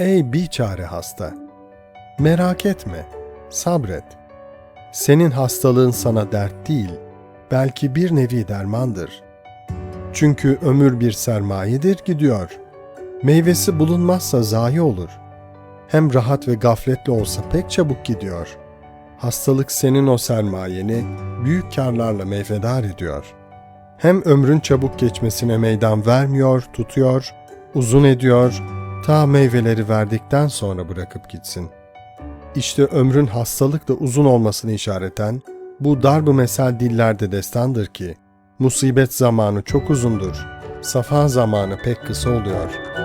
Ey biçare hasta! Merak etme, sabret. Senin hastalığın sana dert değil, belki bir nevi dermandır. Çünkü ömür bir sermayedir gidiyor. Meyvesi bulunmazsa zayi olur. Hem rahat ve gafletle olsa pek çabuk gidiyor. Hastalık senin o sermayeni büyük karlarla meyvedar ediyor. Hem ömrün çabuk geçmesine meydan vermiyor, tutuyor, uzun ediyor, ta meyveleri verdikten sonra bırakıp gitsin. İşte ömrün hastalıkla uzun olmasını işareten bu darb-ı mesel dillerde destandır ki, musibet zamanı çok uzundur, safa zamanı pek kısa oluyor.''